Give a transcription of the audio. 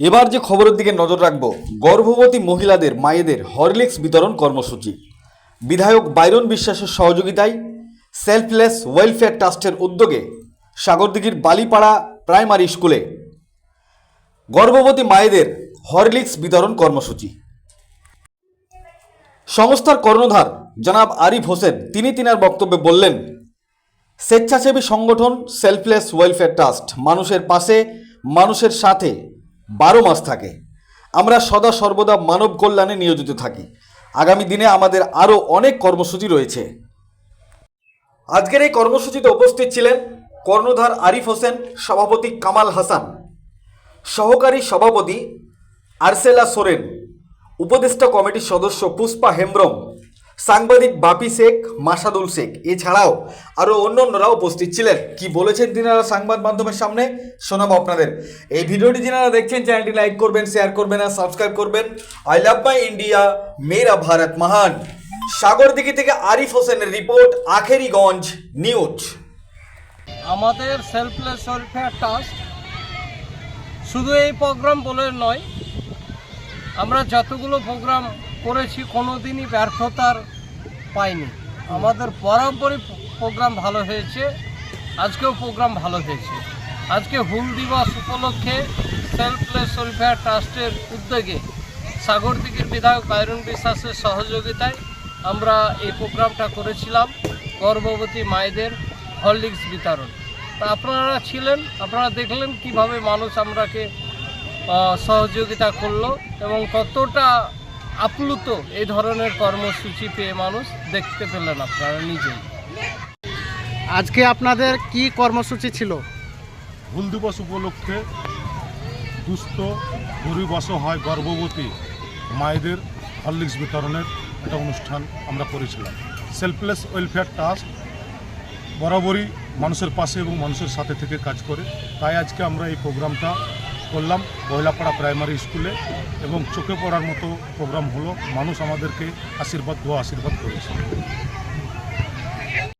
এবার যে খবরের দিকে নজর রাখব, গর্ভবতী মহিলাদের মায়েদের হরলিক্স বিতরণ কর্মসূচি। বিধায়ক বাইরন বিশ্বাসের সহযোগিতায় সেলফলেস ওয়েলফেয়ার ট্রাস্টের উদ্যোগে সাগরদিঘির বালিপাড়া প্রাইমারি স্কুলে গর্ভবতী মায়েদের হরলিক্স বিতরণ কর্মসূচি। সংস্থার কর্ণধার জনাব আরিফ হোসেন তিনি তিনার বক্তব্যে বললেন, স্বেচ্ছাসেবী সংগঠন সেলফলেস ওয়েলফেয়ার ট্রাস্ট মানুষের পাশে, মানুষের সাথে বারো মাস থাকে। আমরা সদা সর্বদা মানব কল্যাণে নিয়োজিত থাকি। আগামী দিনে আমাদের আরও অনেক কর্মসূচি রয়েছে। আজকের এই কর্মসূচিতে উপস্থিত ছিলেন কর্ণধার আরিফ হোসেন, সভাপতি কামাল হাসান, সহকারী সভাপতি আরসেলা সোরেন, উপদেষ্টা কমিটির সদস্য পুষ্পা হেমব্রম সাংবাদিক বাপি শেখ, মাসাদুল শেখ, এছাড়াও আরও অন্যান্যরা উপস্থিত ছিলেন। কি বলেছেন তিনারা সংবাদ মাধ্যমের সামনে? শোনাবো আপনাদের। এই ভিডিওটি যিনারা দেখছেন, চ্যানেলটি লাইক করবেন, শেয়ার করবেন আর সাবস্ক্রাইব করবেন। আই লাভ মাই ইন্ডিয়া, মেরা ভারত মহান। সাগর সাগরদিঘি থেকে আরিফ হোসেনের রিপোর্ট, আখেরিগঞ্জ নিউজ। আমাদের সেলফলেস ওয়েলফেয়ার ট্রাস্ট শুধু এই প্রোগ্রাম বলে নয়, আমরা যতগুলো প্রোগ্রাম করেছি কোনো দিনই ব্যর্থতার পাইনি। আমাদের বরাবরই প্রোগ্রাম ভালো হয়েছে, আজকেও প্রোগ্রাম ভালো হয়েছে। আজকে হুল দিবস উপলক্ষে সেলফলেস ওয়েলফেয়ার ট্রাস্টের উদ্যোগে সাগরদিঘির বিধায়ক বাইরন বিশ্বাসের সহযোগিতায় আমরা এই প্রোগ্রামটা করেছিলাম, গর্ভবতী মায়েদের হরলিক্স বিতরণ। তা আপনারা ছিলেন, আপনারা দেখলেন কীভাবে মানুষ আমরাকে সহযোগিতা করল এবং কতটা আপ্লুত এই ধরনের কর্মসূচি পেয়ে মানুষ দেখতে পেলেন আপনারা নিজেই। আজকে আপনাদের কি কর্মসূচি ছিল? হুল দিবস উপলক্ষে দুস্থ গরিব হয় গর্ভবতী মায়েদের হরলিক্স বিতরণের একটা অনুষ্ঠান আমরা করেছিলাম। সেলফলেস ওয়েলফেয়ার ট্রাস্ট বরাবরই মানুষের পাশে এবং মানুষের সাথে থেকে কাজ করে। তাই আজকে আমরা এই প্রোগ্রামটা করলাম। বহিলাপাড়া প্রাইমারি স্কুলে এবং চোখে পড়ার মতো প্রোগ্রাম হলো। মানুষ আমাদেরকে আশীর্বাদ, দোয়া আশীর্বাদ করেছে।